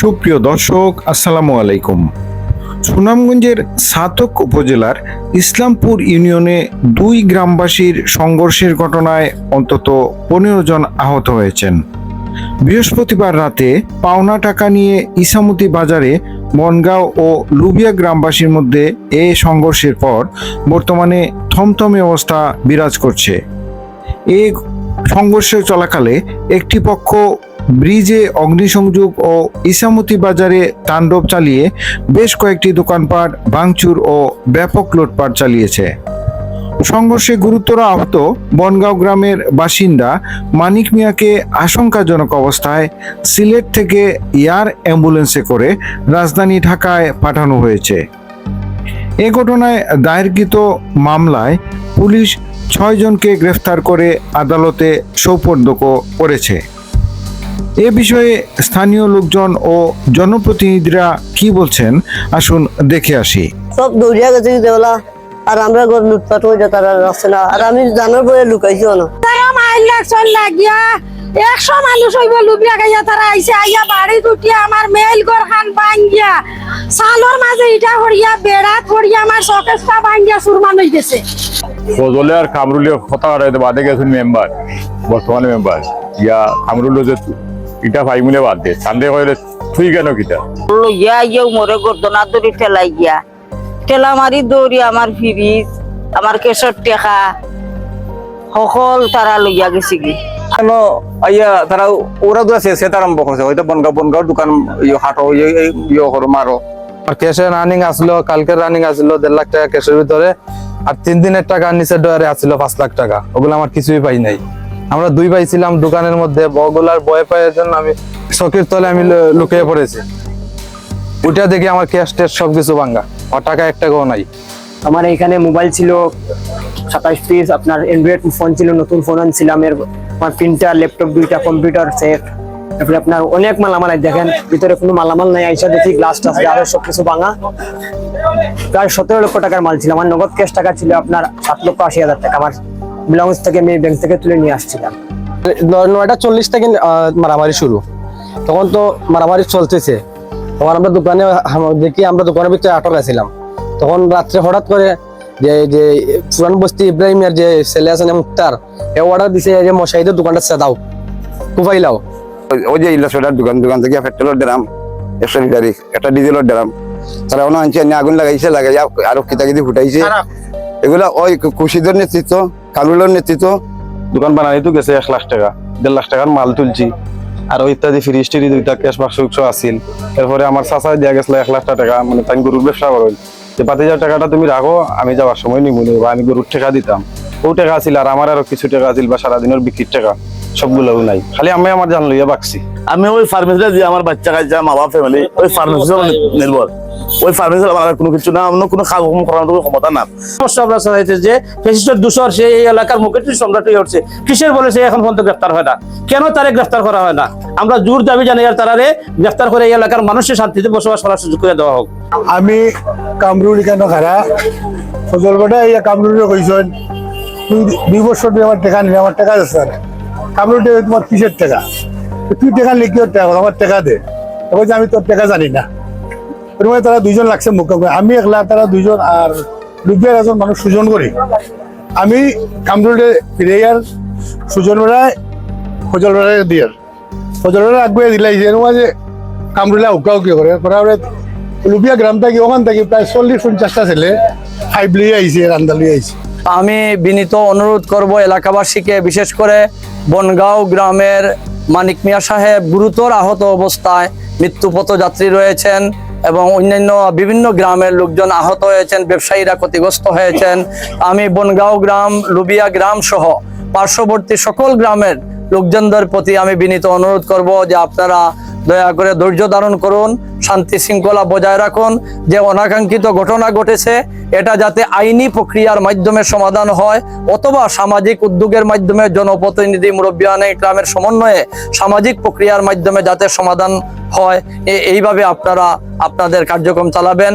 সুপ্রিয় দর্শক, আসসালামু আলাইকুম। সুনামগঞ্জের সাতক উপজেলার ইসলামপুর ইউনিয়নে দুই গ্রামবাসীর সংঘর্ষের ঘটনায় অন্তত পনেরো জন আহত হয়েছেন। বৃহস্পতিবার রাতে পাওনা টাকা নিয়ে ইসামতি বাজারে বনগাঁও ও লুবিয়া গ্রামবাসীর মধ্যে এ সংঘর্ষের পর বর্তমানে থমথমে অবস্থা বিরাজ করছে। এ সংঘর্ষের চলাকালে একটি পক্ষ ব্রিজে অগ্নিসংযোগ ও ইসামতি বাজারে তাণ্ডব চালিয়ে বেশ কয়েকটি দোকানপাট, ভাঙচুর ও ব্যাপক লুটপাট চালিয়েছে। সংঘর্ষে গুরুতর আহত বনগাঁও গ্রামের বাসিন্দা মানিক মিয়াকে আশঙ্কাজনক অবস্থায় সিলেট থেকে এয়ার অ্যাম্বুলেন্সে করে রাজধানী ঢাকায় পাঠানো হয়েছে। এ ঘটনায় দায়েরকৃত মামলায় পুলিশ ছয়জনকে গ্রেফতার করে আদালতে সোপর্দ করেছে। এ বিষয়ে স্থানীয় লোকজন ও জনপ্রতিনিধিরা কি বলছেন আসুন দেখে আসি। সব দৌড়িয়া গেছে দেওলা আর আমরা ঘর লুটপাট হয়ে যায় তারা রাখছে না। আর আমি জানার পরে লুকাইছিও না। তারা মাইল চল লাগিয়া একশো মানুষ হইব লুবিয়া গাইয়া তারা আইসে আইয়া বাড়ি দুটিয়া আমার মেল ঘর খান ভাঙ্গিয়া সালর মাঝে ইটা হরিয়া বেড়াত হরিয়া আমার ভাঙ্গিয়া সুরমান হয়ে গেছে। ফজলে আর কামরুলের কথা বাদে গেছেন মেম্বার বর্তমানে মেম্বার ইয়া কামরুল যে ইটা ভাই মিলে বাদ দে। সান্দে হইলে তুই কেন কিটা? লইয়া ইয়ে মরে গর্দনা দড়ি ঠেলাই গিয়া। ঠেলা মারি দৌড়ি আমার ফিরিজ আমার কেশর টেকা সকল তারা লইয়া গেছে কি কেন? আইয়া তারা ওরা তো আছে সেটা আরম্ভ করছে। হয়তো বনগাঁও বনগাঁও দোকান ইয়ে হাটো ইয়ে ইয়ে করো মারো। আর ক্যাশের রানিং আসলো কালকের রানিং আসলো দেড় লাখ টাকা ক্যাশের ভিতরে। আর তিন দিনের টাকা নিচে ডয়ারে আসলো পাঁচ লাখ টাকা। ওগুলো আমার কিছুই পাই নাই। আমরা দুই ভাই ছিলাম দোকানের মধ্যে, বগুলার বয় পাইয়ের জন্য আমি চকির তলে আমি লুকিয়ে পড়েছি। ওইটা দেখে আমার ক্যাশ ট্যাশ সবকিছু ভাঙ্গা, আর টাকা এক টাকাও নাই। আমার এখানে মোবাইল ছিল সাতাশ পিস, আপনার অ্যান্ড্রয়েড ফোন ছিল, নতুন ফোন আনছিলাম, এর আমার প্রিন্টার ল্যাপটপ দুইটা কম্পিউটার সেট তারপরে আপনার অনেক মালামাল দেখেন, ভিতরে কোনো মালামাল নাই, আইসা দেখি গ্লাস টাস আরও সব কিছু ভাঙা। প্রায় সতেরো লক্ষ টাকার মাল ছিল, আমার নগদ ক্যাশ টাকা ছিল আপনার সাত লক্ষ আশি হাজার টাকা, আমার বিলংস থেকে আমি ব্যাংক থেকে তুলে নিয়ে আসছিলাম। নয়টা চল্লিশ থেকে মারামারি শুরু। তখন তো মারামারি চলতেছে। তখন আমরা দোকানে দেখি আমরা দোকানের ভিতরে আটক আছিলাম। তখন রাত্রে হঠাৎ করে যে যে পুরান বস্তি ইব্রাহিমের যে ছেলে আছে না মুক্তার এ অর্ডার দিছে যে মশাইদের দোকানটা সেদাও কুবাইলাও ওই যে ইলাস্ট্রেটার দোকান দোকান থেকে পেট্রোলের ড্রাম একশো লিটারি একটা ডিজেলের ড্রাম। তারা ওনা আনছে আগুন লাগাইছে লাগাইয়া আরও কিতা কিতি ফুটাইছে এগুলা ওই কুশিদের নেতৃত্ব কামরুলের নেতৃত্ব। দোকান বানাই তো গেছে এক লাখ টাকা দেড় লাখ টাকার মাল তুলছি। আর ওই ইত্যাদি ফ্রিজ টিরি দুইটা ক্যাশ বাক্স উৎস আসিল এরপরে আমার চাচা দিয়া গেছিল এক লাখ টাকা মানে তাই গরুর ব্যবসা করল যে পাতি হাজার টাকাটা তুমি রাখো আমি যাওয়ার সময় নিবো বা আমি গরুর টাকা দিতাম। ও টাকা আছিল আর আমার আরও কিছু টাকা আছিল বা সারাদিনের বিক্রির টাকা সবগুলোও নাই। খালি আমি আমার জান লইয়া বাকছি আমি ওই ফার্মেসিটা দিয়ে আমার বাচ্চা কাচ্চা মা বাবা ফ্যামিলি ওই ফার্মেসি নির্ভর। ওই ফার্মেসি কোনো কিছু না, অন্য কোনো কর্ম করার ক্ষমতা না। সমস্যা আমরা হয়েছে যে, ফেসিস্টের দূষর সে এই এলাকার মুখে সম্রাট হয়ে উঠছে। কিসের বলে সে এখন পর্যন্ত গ্রেফতার হয় না? কেন তারে গ্রেফতার করা হয় না? আমরা জোর দাবি জানাই আর তারারে গ্রেফতার করে এই এলাকার মানুষের শান্তিতে বসবাস করার সুযোগ করে দেওয়া হোক। আমি কামরুল কেন খারা? ফজল বটে ইয়া কামরুলে কইছেন, দুই বছর আমার টাকা নিবি আমার টাকা আছে না তোমার কিসের টাকা? তুই টাকা লিখি ওর টাকা, আমার টাকা দে। বলছে, আমি তোর টাকা জানি না। এরকম তারা দুইজন লাগছে মুখ্য আমি একলা, তারা দুইজন আর লুবিয়ার একজন মানুষ সুজন করি। আমি কামরুলে ফিরে সুজন বেড়ায় ফজল বেড়ায় দিয়ার। ফজল বেড়ায় আগুয়ে দিলাই যে যে কামরুলে উকা উকি করে। করার লুবিয়া গ্রাম থেকে, ওখান থেকে, প্রায় চল্লিশ পঞ্চাশটা ছেলে ফাইভ লিয়ে আইছে, রান্দা লিয়ে আইছে। আমি বিনীত অনুরোধ করব এলাকাবাসীকে, বিশেষ করে বনগাঁও গ্রামের মানিক মিয়া সাহেব গুরুতর আহত অবস্থায় মৃত্যুপথ যাত্রী রয়েছেন। এবং অন্যান্য বিভিন্ন গ্রামের লোকজন আহত হয়েছেন, ব্যবসায়ীরা ক্ষতিগ্রস্ত হয়েছেন। আমি বনগাঁও গ্রাম, লুবিয়া গ্রাম সহ পার্শ্ববর্তী সকল গ্রামের লোকজনদের প্রতি আমি বিনীত অনুরোধ করব যে আপনারা দয়া করে ধৈর্য ধারণ করুন, শান্তি শৃঙ্খলা বজায় রাখুন। যে অনাকাঙ্ক্ষিত ঘটনা ঘটেছে, এটা যাতে আইনি প্রক্রিয়ার মাধ্যমে সমাধান হয় অথবা সামাজিক উদ্যোগের মাধ্যমে জনপ্রতিনিধি মুরব্বিয়ানে গ্রামের সমন্বয়ে সামাজিক প্রক্রিয়ার মাধ্যমে যাতে সমাধান হয় এইভাবে আপনারা আপনাদের কার্যক্রম চালাবেন।